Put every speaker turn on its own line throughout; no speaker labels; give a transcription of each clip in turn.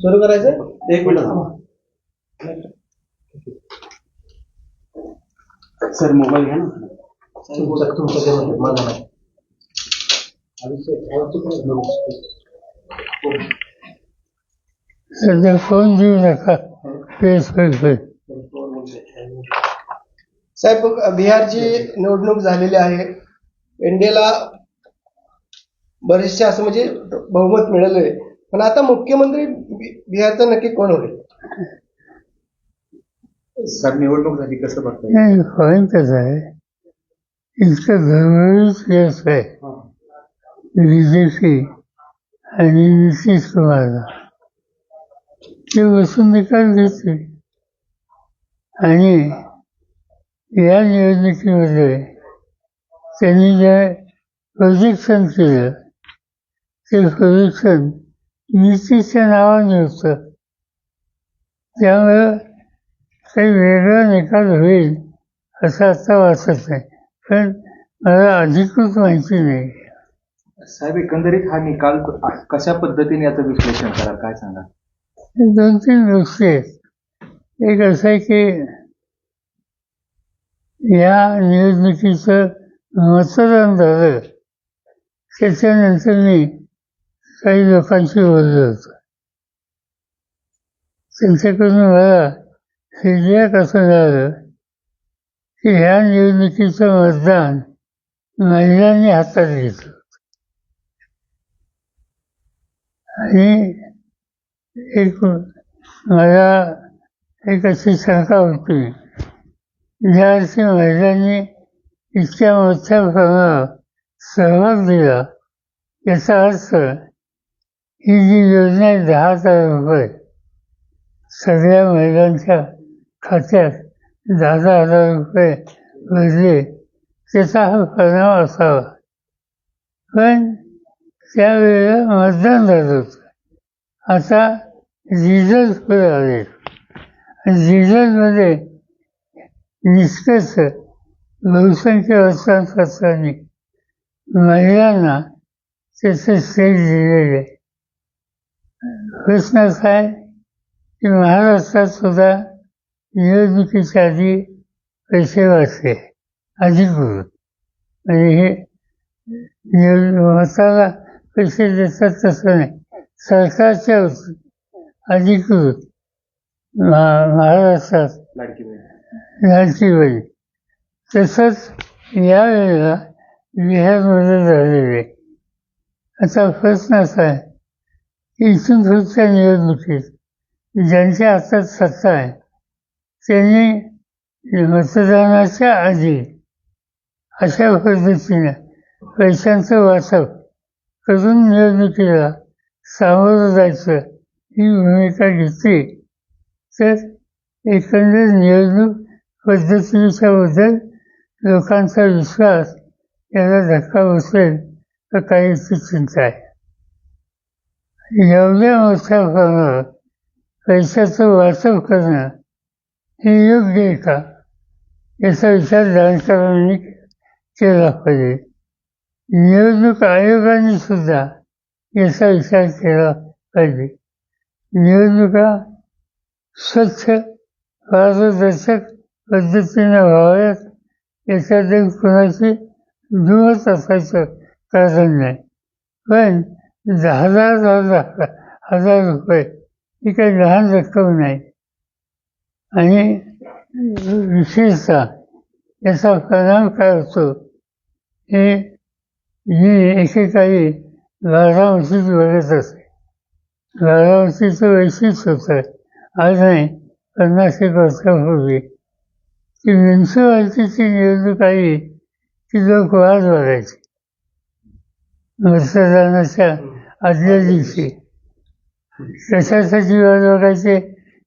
सुरू करायचं
एक मिनिट सर मोबाईल घ्या ना?
माझा
सध्या फ़ोन देऊ नका फेस फेस
साहेब बिहारची निवडणूक झालेली आहे. एनडीएला बरेचसे असं म्हणजे बहुमत मिळालं आहे पण आता मुख्यमंत्री बिहारचा नक्की कोण होईल?
सर निवडणूक झाली कसं बघताय?
फॉईन कसं आहे इतकं घरोघरीच केस आहे. बीजेपी आणि नितीश कुमारला ते बसून निकाल घेतले आणि या निवडणुकीमध्ये त्यांनी जे प्रोजेक्शन केलं ते प्रोजेक्शन नितीशच्या नावाने होतं त्यामुळं काही वेगळा निकाल होईल असं आता वाटत नाही. पण मला अधिकृत माहिती नाही.
साहेब एकंदरीत हा निकाल कशा पद्धतीने याचं विश्लेषण करा काय सांगा
दोन तीन गोष्टी आहेत. एक असं आहे की या निवडणुकीचं मतदान झालं त्याच्यानंतर मी काही लोकांशी बोललो होतो. त्यांच्याकडून मला फीडबॅक असं झालं की ह्या निवडणुकीचं मतदान महिलांनी हातात घेतलं आणि एक मला एक अशी शंका होती. ज्या अर्थी महिलांनी इतक्या मोठ्या प्रमाणावर सहभाग दिला. याचा अर्थ ही जी योजना आहे दहा हजार रुपये. सगळ्या महिलांच्या खात्यात दहा दहा हजार रुपये भरले. त्याचा हा परिणाम असावा. पण त्यावेळेला मतदान झालं होतं. आता रिझल्ट पुढे आले. रिझल्टमध्ये निष्कर्ष बहुसंख्य वर्तमानपत्रांनी महिलांना त्याचं स्टेज दिलेलं आहे प्रश्न आहे की महाराष्ट्रात सुद्धा निवडणुकीच्या आधी पैसे वाचले अधिकृत म्हणजे हे निवड- मताला पैसे देतात तसं नाही सरकारच्या अधिकृत महा- महाराष्ट्रात
लाडकी बहीण
तसंच यावेळेला बिहारमध्ये झालेले आहे. आता प्रश्न असा आहे की इथून पुढच्या निवडणुकीत ज्यांच्या हातात सत्ता आहे त्यांनी मतदानाच्या आधी अशा पद्धतीने पैशांचं वाटप करून निवडणुकीला सामोरं जायचं ही भूमिका घेतली तर एकंदर निवडणूक पद्धतीच्याबद्दल लोकांचा विश्वास याला धक्का बसेल तर काहीची चिंता आहे एवढ्या मोठ्या प्रमाणावर पैशाचं वाटप करणं हे योग्य आहे का? याचा विचार जाणकारांनी केला पाहिजे. निवडणूक आयोगाने सुद्धा याचा विचार केला पाहिजे. निवडणुका स्वच्छ पारदर्शक पद्धतीने व्हाव्यात याच्यात कुणाशी दुमत असायचं कारण नाही. पण दहा हजार हजार रुपये ही काही लहान रक्कम नाही. आणि विशेषतः याचा परिणाम काय होतो? हे मी एकेकाळी बारामतीत बघत असे बारामतीचं वैशिष्ट्य होतं. आज नाही पन्नास एक वर्षापूर्वी. ती म्युन्सिपाल्टीची निवडणूक आली की लोक वाद बघायचे मतदानाच्या आदल्या दिवशी. कशासाठी वाद बघायचे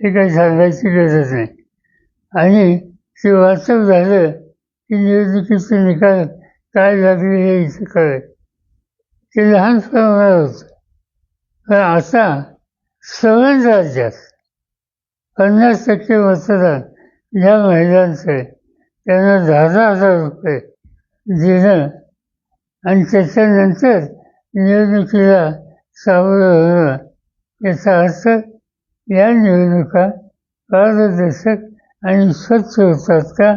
हे काही सांगायची गरज नाही. आणि ते वाचक झालं की निवडणुकीचे निकाल काय लागले हे इथं कळेल. ते लहान प्रमाणात होतं. पण आता सगळ्याच राज्यात पन्नास टक्के मतदान ज्या महिलांचे त्यांना दहा दहा हजार रुपये देणं आणि त्याच्यानंतर निवडणुकीला सावरं होणं याचा अर्थ या निवडणुका पारदर्शक आणि स्वच्छ होतात का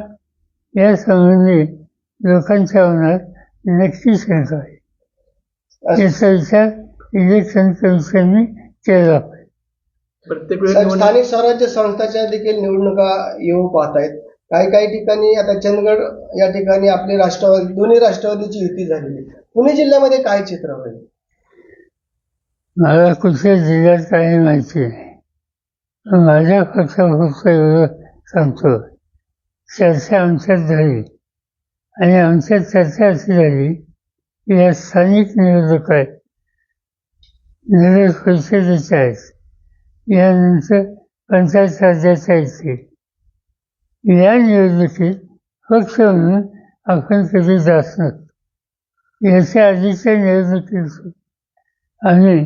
यासंबंधी लोकांच्या मनात नक्की शंका आहे. याचा विचार इलेक्शन कमिशनने केला. पाहिजे
प्रत्येक वेळी
साहेब,
निवडणूक
स्थानिक स्वराज्य संस्थाच्या देखील निवडणुका येऊ पाहत आहेत काही काही ठिकाणी आता चंदगड या ठिकाणी आपली राष्ट्रवादी दोन्ही राष्ट्रवादीची युती झालेली. आहे. पुणे जिल्ह्यामध्ये काय चित्र होईल
मला कुठल्या जिल्ह्यात काही माहिती नाही. माझ्या एवढं सांगतो. चर्चा आमच्यात झाली. आणि आमच्यात चर्चा अशी झाली की या स्थानिक निवडणुका आहेत. नगर परिषदेच्या आहेत. यानंतर पंचायत राज्याच्या येतील या निवडणुकीत पक्ष म्हणून आपण कधी जात नसतो याच्या आधीच्या निवडणुकीत आम्ही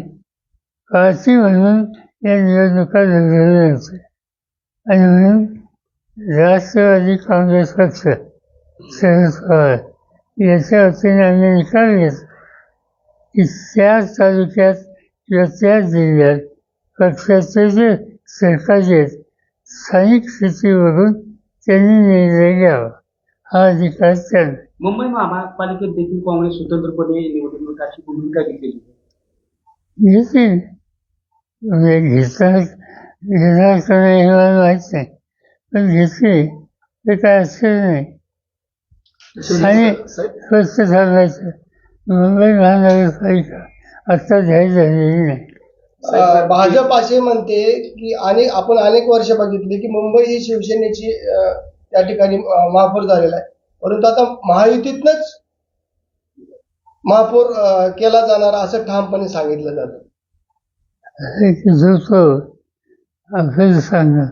पार्टी म्हणून या निवडणुका लढवल्या होत्या आणि म्हणून राष्ट्रवादी काँग्रेस पक्ष शरद पवार याच्या वतीने आम्ही निकाल घेतला. की त्या तालुक्यात किंवा त्या जिल्ह्यात पक्षाचे जे सरकारी आहेत स्थानिक स्थितीवरून त्यांनी निर्णय घ्यावा. हा अधिकार त्यांना.
मुंबई महापालिकेत देखील काँग्रेस स्वतंत्रपणे निवडणुकाची भूमिका घेतलेली आहे.
घेतील म्हणजे घेतात घेणार का नाही हे मला माहीत नाही. पण घेतली ते काय असेल नाही. आणि स्वस्त सांगायचं मुंबई महानगरपालिका आता जाहीर झालेली नाही.
अं, भाजप असे म्हणते की अनेक आपण अनेक वर्ष बघितली की मुंबई ही शिवसेनेची अं, त्या ठिकाणी अं, महापौर झालेला आहे. परंतु आता महायुतीतनच महापौर अं, केला जाणार असं ठामपणे सांगितलं जातं.
एक जो तो आपल्याला सांगणार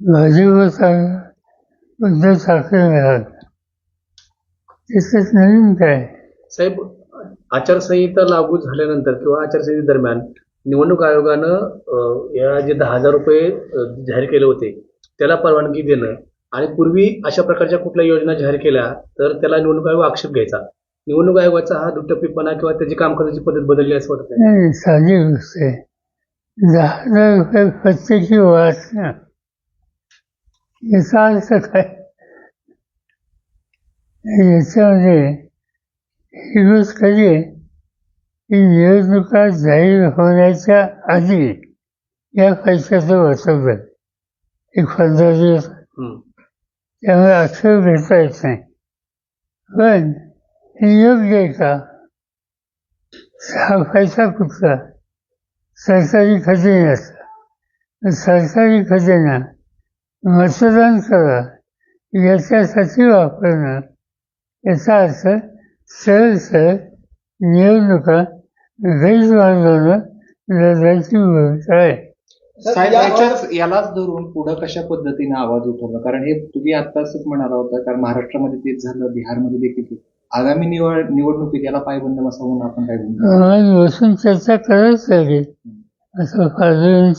भाजप सांगणार उद्धव ठाकरे मिळाला त्याच्यात नवीन काय?
साहेब आचारसंहिता लागू झाल्यानंतर किंवा आचारसंहिते निवडणूक आयोगानं या जे दहा हजार रुपये जाहीर केले होते त्याला परवानगी देणं आणि पूर्वी अशा प्रकारच्या कुठल्या योजना जाहीर केल्या तर त्याला निवडणूक आयोग आक्षेप घ्यायचा. निवडणूक आयोगाचा हा दुटप्पीपणा किंवा त्याची काम करण्याची पद्धत बदलली असं वाटत नाही
साधी गोष्ट आहे दहा हजार रुपये प्रत्येकी वाचणं याचा अर्थ काय? याच्यामध्ये ही गोष्ट कधी? आहे की निवडणुका जाहीर होण्याच्या आधी या पैशाचं वाटप झालं एक पंधरा दिवस. त्यामुळे आक्षेप घेता येत नाही. पण हे योग्य आहे का? हा पैसा कुठला? सरकारी खजिन्याचा सरकारी खजिना मतदान करा. याच्यासाठी वापरणं याचा अर्थ सरळ निवडणुका गैरमार्गानं लढायची भूमिका आहे
साहेब याच्याच यालाच धरून पुढं कशा पद्धतीने आवाज उठवला कारण हे तुम्ही आता असंच म्हणाला होता कारण महाराष्ट्रामध्ये तेच झालं बिहारमध्ये देखील. आगामी निवड निवडणुकीत याला पायबंद बसा म्हणून आपण काय
आम्हाला बसून चर्चा करायच लागेल असं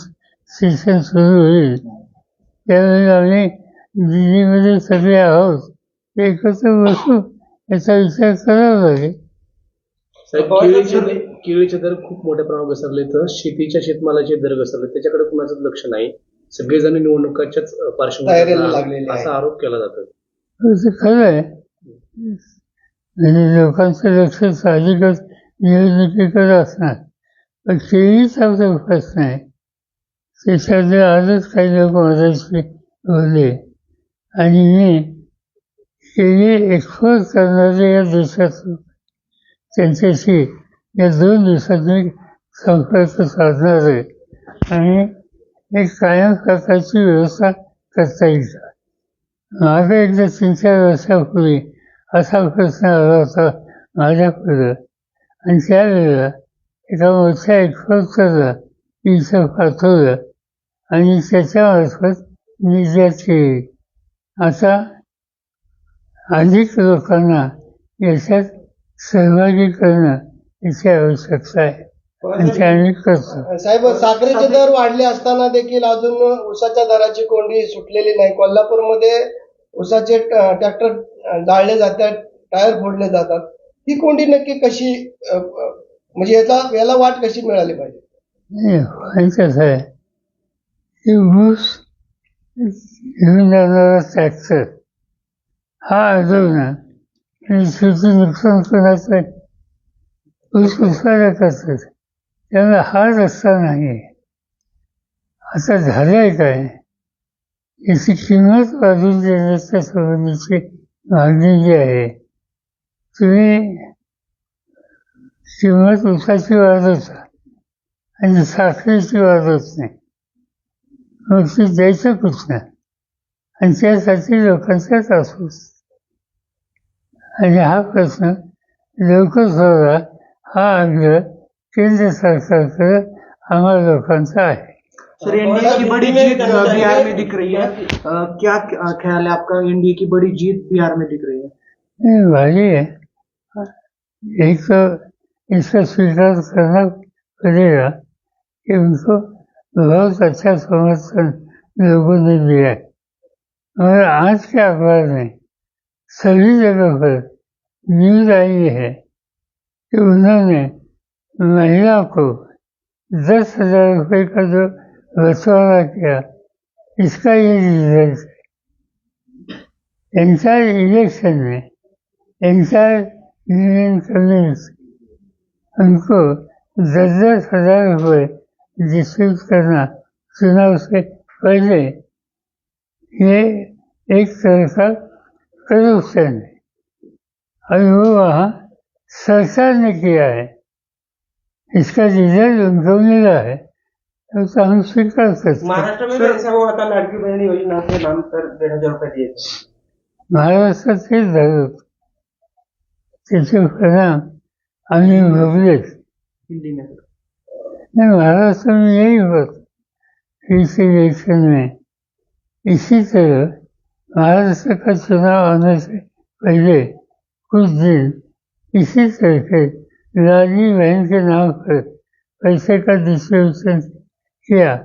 सेशन सुरू होईल त्यावेळी आम्ही दिल्लीमध्ये सगळे आहोत एकत्र बसू याचा विचार करावा लागेल
साहेब केळीचे केळीचे दर खूप मोठ्या प्रमाणात घसरले तर शेतीच्या शेतमालाचे दर घसरले. त्याच्याकडे कुणाचंच लक्ष नाही. सगळेजण निवडणुकाच्याच
तयारीला
पार्श्वभूमीवर
लागलेले आहे.
असा आरोप केला जातो.
ते खरं आहे. म्हणजे लोकांचं लक्ष साहजिकच निवडणुकीकडे असणार. पण केळीच आपला प्रश्न आहे त्याच्यातले आजच काही लोक बोलले आणि मी त्यांनी एक्सपोज करणारे या देशात त्यांच्याशी या दोन दिवसात मी संपर्क साधणार आहे आणि एक कायम प्रकारची व्यवस्था करता येईल. माझा एकदा तीन चार वर्षापूर्वी असा प्रश्न आला होता माझ्यापुढं आणि त्यावेळेला एका मोठ्या एक्सपर्टला इथं पाठवलं आणि त्याच्यामार्फत निर्यात केली आता अधिक लोकांना याच्यात सहभागी करणं याची आवश्यकता आहे.
साहेब साखरेचे दर वाढले असताना देखील अजून उसाच्या दराची कोंडी सुटलेली नाही. कोल्हापूरमध्ये उसाचे ट्रॅक्टर जाळले जातात टायर फोडले जातात. ही कोंडी नक्की कशी म्हणजे याचा याला वाट कशी मिळाली पाहिजे?
कसं आहे ऊस घेऊन जाणारा ट्रॅक्टर हा अडवणं आणि शेती नुकसान कोणाचं आहे? ऊस उत्पादक करतात त्यामुळे हा रस्ता नाही. आता झालंय काय? याची किंमत वाढून देण्याच्या संबंधीची मागणी जी आहे तुम्ही किंमत उसाची वाढवता आणि साखरेची वाढवत नाही. मग ती द्यायचं कुठं आणि त्यासाठी लोकांचा त्रास होतो. आणि हा प्रश्न लवकर सोडवा हा आग्रह केंद्र सरकारकडे आम्हा लोकांचा आहे.
सर एनडीए की बड़ी जीत बिहार में दिख रही है. अ, क्या ख्याल है आपका एनडीए की बड़ी जीत बिहार में दिख रही है?
भारी है एक तो इसका स्वीकार करना पड़ेगा कि उनको बहुत अच्छा समर्थन लोगों ने दिया है। मगर आज के अखबार में सभी जगह पर न्यूज़ आई है कि उन्होंने महिला को दस हज़ार रुपये का जो बंटवारा किया, इसका ये रिज़ल्ट है। एंटायर इलेक्शन में एंटायर यूनियन कम्युनिस्ट उनको दस दस हज़ार रुपये डिस्ट्रीब्यूट करना, चुनाव से पहले ये एक तरह का करप्शन है। और वो वहाँ सरकार ने किया है। इसका रिजल्ट उनको मिला है। तो हम स्वीकार करते हैं।
महाराष्ट्र में भी ऐसा हुआ था लाडकी बहन योजना के नाम पर डेढ़ हजार रुपए दिए थे।
महाराष्ट्रात तेच झालं होतं। त्याचे परिणाम आम्ही भोगलेत
हिंदी में।
नहीं महाराष्ट्र में यही हुआ था। इस इलेक्शन में। इसी तरह महाराष्ट्र का चुनाव आने से पहले कुछ दिन इसी तरह के लाली बहन के नाम पर पैसे का डिस्ट्रीब्यूशन किया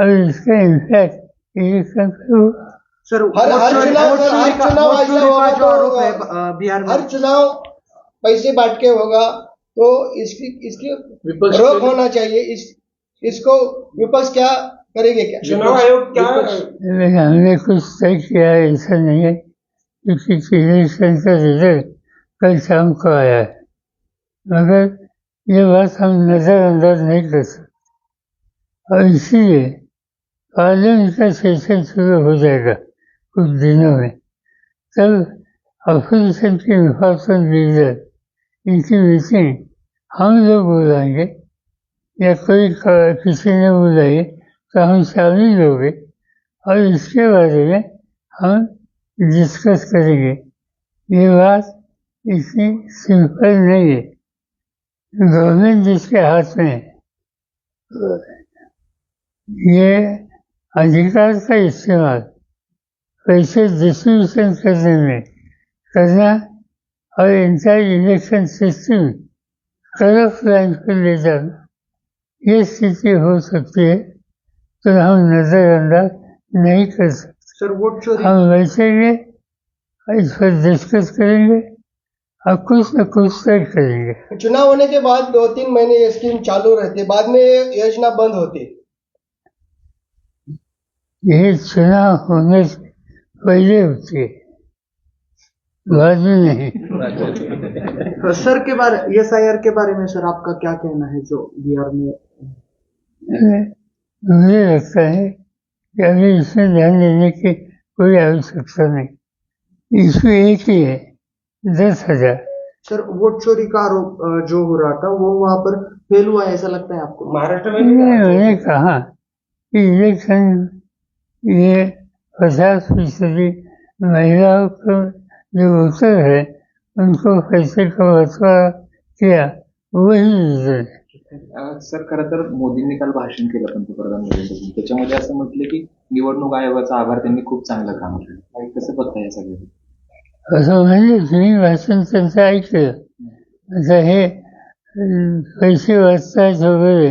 और इसका इम्पैक्ट इलेक्शन पर हुआ।
सर
हर- हर चुनाव- हर चुनाव
वोट
ऐसा
चोरी
होगा
जो
तो,
आरोप है बिहार में।
हर चुनाव पैसे बांट के होगा तो इसकी इसकी रोक होना चाहिए। इस इसको विपक्ष क्या करेंगे क्या
चुनाव आयोग क्या
लेकिन हमने कुछ तय किया है ऐसा नहीं है क्योंकि इलेक्शन का रिजल्ट कल शाम को आया है। मगर ये बात हम नज़रअंदाज नहीं कर सकते। और इसीलिए पार्लियामेंट का सेशन शुरू हो जाएगा कुछ दिनों में। तब अपोजिशन के इंफॉर्मेशन लीडर इनकी मीटिंग हम लोग बुलाएंगे या कोई क- किसी ने बुलाई तो हम शामिल होंगे और इसके बारे में हम डिस्कस करेंगे। ये बात इतनी सिंपल नहीं है। गवर्नमेंट जिसके हाथ में है, ये अधिकार का इस्तेमाल पैसे डिस्ट्रीब्यूशन करने में करना और entire election system corrupt line पर ले जाना ये स्थिति हो सकती है। तो हम नज़रअंदाज नहीं कर सकते।
सर वोट चोरी
हम बैठेंगे इस पर डिस्कस करेंगे और कुछ न कुछ तय करेंगे।
चुनाव होने के बाद दो तीन महीने ये स्कीम चालू रहती है बाद में ये योजना बंद होती। है
ये चुनाव होने से पहले होती है। बाद में नहीं।
सर के बारे एस आई आर के बारे में सर आपका क्या कहना है जो बिहार में
मुझे लगता है कि अभी इसमें ध्यान देने की कोई आवश्यकता नहीं। इसमें एक ही है दस हज़ार।
सर वोट चोरी का आरोप जो हो रहा था वो वहाँ पर फेल हुआ है ऐसा लगता है आपको? महाराष्ट्र
मैंने मैंने कहा कि इलेक्शन ये पचास फ़ीसदी महिलाओं को जो वोटर है उनको पैसे का बंटवारा किया वही रीजन है।
सर खरं तर मोदींनी काल भाषण केलं पंतप्रधान नरेंद्र मोदी. त्याच्यामध्ये असं म्हटलं की निवडणूक आयोगाचा आभार त्यांनी खूप चांगलं काम केलं. कसं बघता या सगळं
असं म्हणजे तुम्ही भाषण त्यांचं ऐकलं. आता हे पैसे वाचतात वगैरे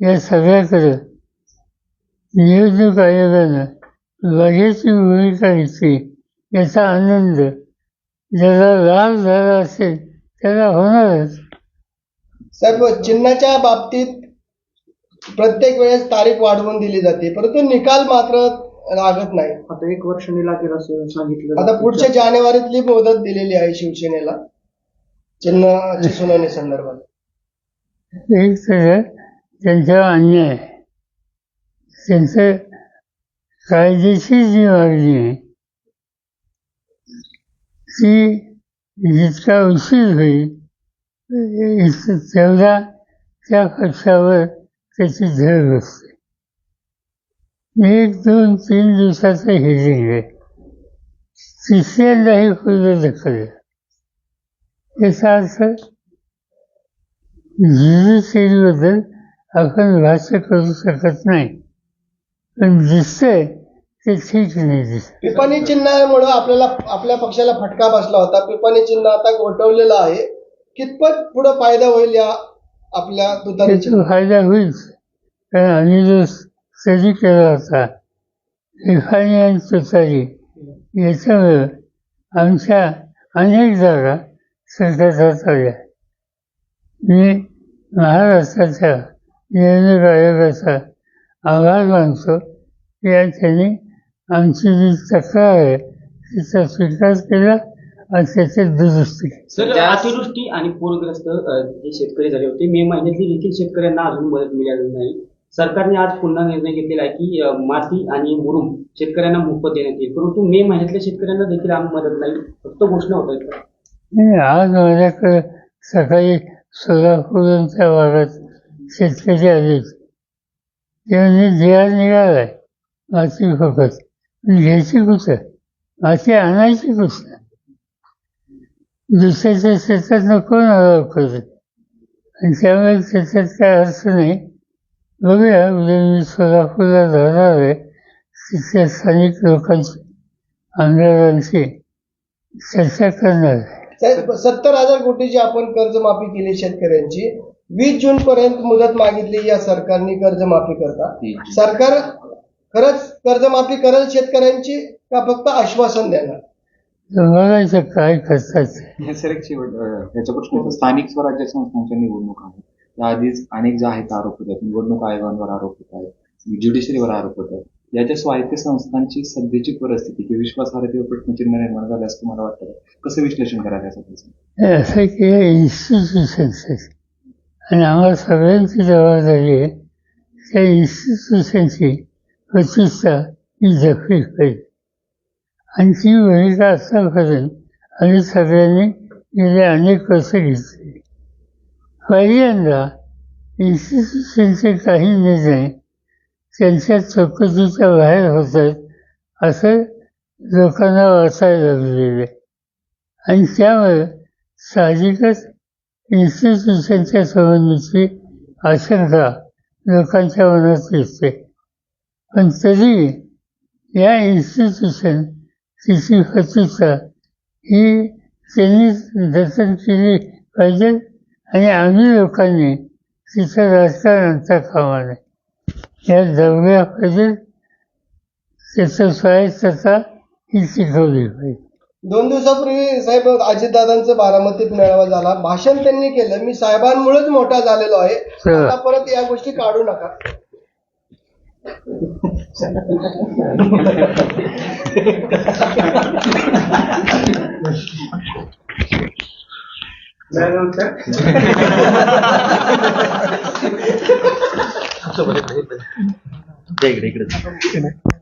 या सगळ्याकडं निवडणूक आयोगानं बघ्याची भूमिका घेतली. याचा आनंद ज्याला लाभ झाला असेल त्याला होणारच.
साहेब चिन्हाच्या बाबतीत प्रत्येक वेळेस तारीख वाढवून दिली जाते परंतु निकाल मात्र लागत नाही.
आता एक वर्षाने लागेल असं सांगितलं.
आता पुढच्या जानेवारीतली मुदत दिलेली आहे शिवसेनेला चिन्हाची सुनावणी संदर्भात.
एक तर अन्याय आहे. त्यांचं कायदेशीर जी मागणी आहे. ती जितका उशीर होईल तेवढा त्या पक्षावर त्याची झळ बसते. एक दोन तीन दिवसाचं हिरिंग आहे तिसऱ्यांदाही पुढे ढकललं याचा अर्थ ज्युडिशरीबद्दल आपण भाष्य करू शकत नाही पण दिसतंय ते ठीक नाही दिसत.
पिपाणी चिन्हामुळे आपल्याला आपल्या पक्षाला फटका बसला होता. पिपाणी चिन्ह आता गोठवलेलं आहे. कितपत पुढे फायदा होईल या आपल्या तुतारी
फायदा होईल. कारण आम्ही जो स्टडी केला होता रिफायनरी आणि तुतारी याच्यामुळे आमच्या अनेक जागा सरकारच्या. आल्या मी महाराष्ट्राच्या निवडणूक आयोगाचा आभार मानतो. की या त्यांनी आमची जी तक्रार आहे तिचा स्वीकार केला. आणि त्याच्यात दुरुस्ती.
सर अतिवृष्टी आणि पूरग्रस्त अ, जे शेतकरी झाले होते मे महिन्यातली देखील शेतकऱ्यांना अजून मदत मिळाली नाही. सरकारने आज पुन्हा निर्णय घेतलेला आहे की अ, माती आणि मुरुम शेतकऱ्यांना मोफत देण्यात येईल. परंतु मे महिन्यातल्या शेतकऱ्यांना देखील आम्ही मदत नाही. फक्त घोषणा होत आहेत.
नाही आज माझ्याकडे सकाळी सोलापूरच्या भागात शेतकरी आले ते म्हणजे जिरा निघालाय. माती पण घ्यायची कुठं? माती आणायची कुठं? दुसऱ्याच्या शेतात नको नारळ करत आणि त्यामुळे त्याच्यात काय अर्थ नाही बघूया उद्या मी सोलापूरला जाणार आहे तिथल्या स्थानिक लोकांची आमदारांची चर्चा करणार आहे
सत्तर हजार कोटीची आपण कर्जमाफी केली शेतकऱ्यांची. वीस जून पर्यंत मुदत मागितली या सरकारने कर्जमाफी करता. सरकार खरंच कर्जमाफी करेल शेतकऱ्यांची का फक्त आश्वासन देणार?
बघायचं काय
एक शेवट अं, याचा प्रश्न होता स्थानिक स्वराज्य संस्थांच्या निवडणुका आहेत. त्याआधीच अनेक जे आहेत आरोप होत आहेत. निवडणूक आयोगांवर आरोप होत आहेत. ज्युडिशरीवर आरोप होत आहेत. याच्या स्वायत्त संस्थांची सध्याची परिस्थिती किंवा विश्वासार्हतेवर प्रश्नचिन्ह निर्माण झालं असं तुम्हाला वाटतं का? कसं विश्लेषण करायचं यासाठी
हे असं की इन्स्टिट्यूशन्स आहेत. आणि आम्हाला सगळ्यांची जबाबदारी आहे. त्या इन्स्टिट्यूशनची प्रतिष्ठा ही जपली पाहिजे आणि ती भूमिका करेल आणि सगळ्यांनी गेले अनेक वर्ष घेतली. पहिल्यांदा इन्स्टिट्यूशनचे काही निर्णय त्यांच्या चौकशीच्या बाहेर होत आहेत असं लोकांना वाचायला लागलेलं. आहे आणि त्यामुळे साहजिकच इन्स्टिट्यूशनच्या संबंधीची आशंका लोकांच्या मनात येते. पण तरी या इन्स्टिट्यूशन तिची प्रतिष्ठा ही त्यांनी जतन केली पाहिजे आणि आम्ही लोकांनी तिचं राजकारण आणता कामा नये या जवळ्या पाहिजे त्याचं स्वायत्तता ही शिकवली पाहिजे
दोन दिवसापूर्वी साहेब अजितदादांचा बारामतीत मेळावा झाला. भाषण त्यांनी केलं. मी साहेबांमुळेच मोठा झालेलो आहे. आता परत या गोष्टी काढू नका.
Wij ook, hè? Zo, ik ben. Zeker, ik.